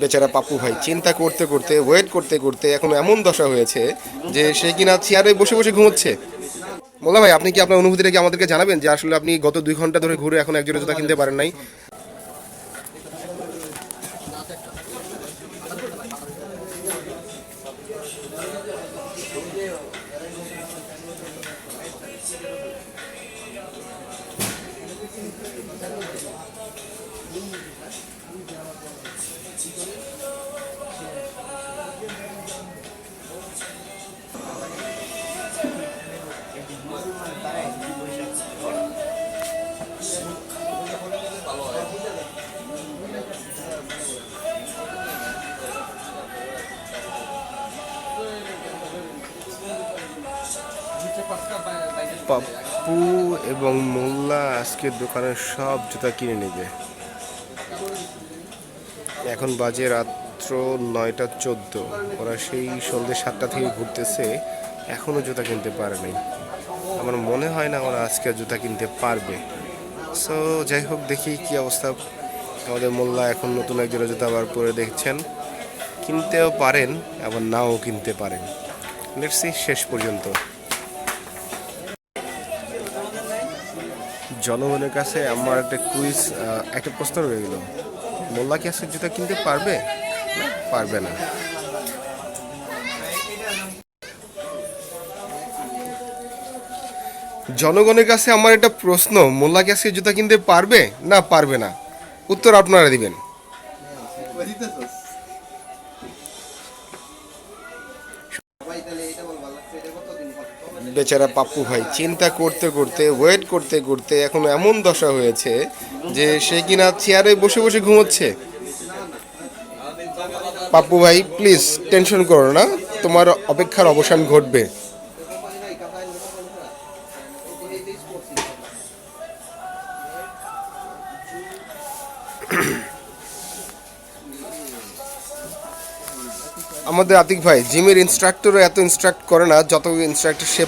বেচারা পাপু ভাই, চিন্তা করতে করতে ওয়েট করতে করতে এখন এমন দশা হয়েছে যে সে কিনা চেয়ারে বসে বসে ঘুমোচ্ছে। মোল্লা ভাই, আপনি কি আপনার অনুভূতিটা কি আমাদেরকে জানাবেন যে আসলে আপনি গত দুই ঘণ্টা ধরে ঘুরে এখন একজোড়া জুতা কিনতে পারেন নাই? পাপ্পু এবং মোল্লা আজকের দোকানের সব জুতা কিনে নেবে। এখন বাজে রাত্র নয়টা চোদ্দ। ওরা সেই সন্ধ্যে সাতটা থেকে ঘুরতেছে এখনও জুতা কিনতে পারে পারেনি আমার মনে হয় না ওরা আজকে জুতা কিনতে পারবে। সো যাই হোক, দেখি কি অবস্থা। আমাদের মোল্লা এখন নতুন এক জোড়া জুতা আবার পরে দেখছেন। কিনতেও পারেন, আবার নাও কিনতে পারেন। লেটসি শেষ পর্যন্ত। জনগণের কাছে আমার একটা কুইজ একটা প্রশ্ন রয়ে গেল। মোল্লা কি আজকে জুতা কিনতে পারবে? পারবে না। জনগণের কাছে আমার একটা প্রশ্ন, মোল্লা কি আজকে জুতা কিনতে পারবে? না পারবে না। উত্তর আপনারা দিবেন। বেচারা পাপ্পু ভাই, চিন্তা করতে করতে ওয়েট করতে করতে এখন এমন দশা হয়েছে যে সে কিনা চেয়ারে বসে বসে ঘুমোচ্ছে। পাপ্পু ভাই প্লিজ টেনশন করো না, তোমার অপেক্ষার অবসান ঘটবে। আমাদের আতিক ভাই জিমের ইনস্ট্রাক্টরও এত ইনস্ট্রাক্ট করে না যত ইনস্ট্রাক্টর সে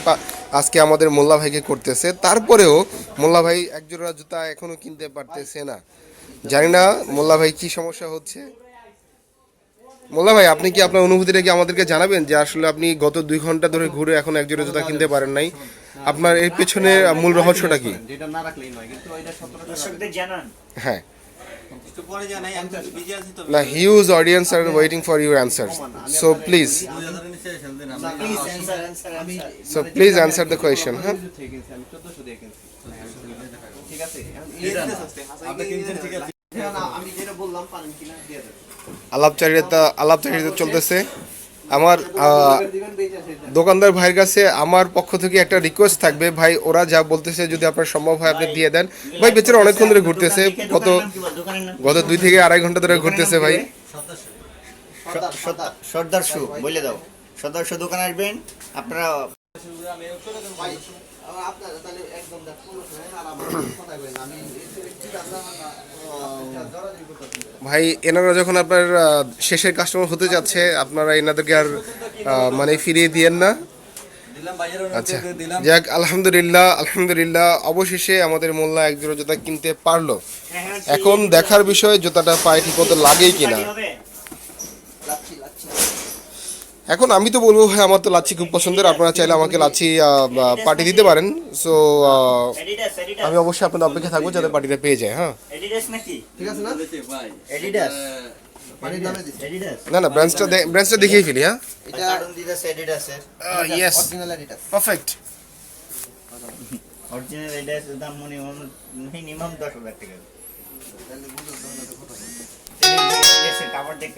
আজকে আমাদের মোল্লা ভাইকে করতেছে। তারপরেও মোল্লা ভাই একজোড়া জুতা এখনও কিনতে পারতেছে না। জানি না মোল্লা ভাই কি সমস্যা হচ্ছে। মোল্লা ভাই আপনি কি আপনার অনুভূতিটা কি আমাদেরকে জানাবেন? যে আসলে আপনি গত দুই ঘণ্টা ধরে ঘুরে এখন একজোড়া জুতা কিনতে পারেন নাই। আপনার এর পেছনে মূল রহস্যটা কি? যেটা না রাখলেই নয় কিন্তু ওইটা সতেরো দর্শকদের জানান। হ্যাঁ। না huge audience are waiting for your answer so please so please answer the question হ্যাঁ ঠিক আছে? আপনি কিনছেন ঠিক আছে। আমি যেটা বললাম পারেন কিনা দিয়ে দেবেন আলাপচারিতা আলাপচারিতা চলতেছে। আমার। দোকানদার ভাইয়ের কাছে আমার পক্ষ থেকে একটা রিকোয়েস্ট থাকবে। ভাই ওরা যা বলতেছে যদি আপনার সম্ভব হয় আপনি দিয়ে দেন। ভাই বেচারা অনেকক্ষণ ধরে ঘুরতেছে গত গত দুই থেকে আড়াই ঘণ্টা ধরে ঘুরতেছে ভাই। সর্দার শু বলে দাও। সর্দার শু দোকানে আসবেন আপনারা ভাই, তাহলে একদম ভাই, এনারা যখন আপনার শেষের কাস্টমার হতে যাচ্ছে, আপনারা এনাদেরকে আর মানে ফিরিয়ে দিয়েন না। আচ্ছা যাক, আলহামদুলিল্লাহ আলহামদুলিল্লাহ, অবশেষে আমাদের মোল্লা এক জোড়া জুতা কিনতে পারল। এখন দেখার বিষয় জুতাটা পায়ে ঠিক মতো লাগেই কিনা। এখন আমি তো বলব ভাই আমার তো লাচ্ছি খুব পছন্দের। আপনারা চাইলে আমাকে লাচ্ছি পার্টি দিতে পারেন। সো আমি অবশ্যই আপনাদের অপেক্ষা থাকব যাতে পার্টিটা পেয়ে যায় হ্যাঁ। ঠিক আছে না? না না ব্রাঞ্চটা ব্রাঞ্চটা দেখিয়ে ফেলি হ্যাঁ। ইয়েস পারফেক্ট অরিজিনাল দাম মনে মিনিমাম টাকা।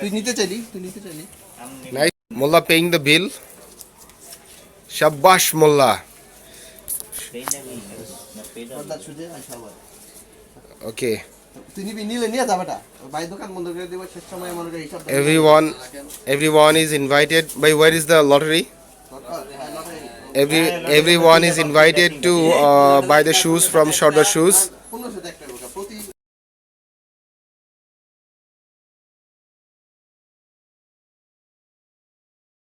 তুই নিতে চাইলি? তুই নিতে চাইলি? মোল্লা পেইং দ্য বিল শাব্বাশ মোল্লা ওকে মনে everyone everyone is invited by where is the lottery every everyone is invited to uh, buy the shoes from Shorter Shoes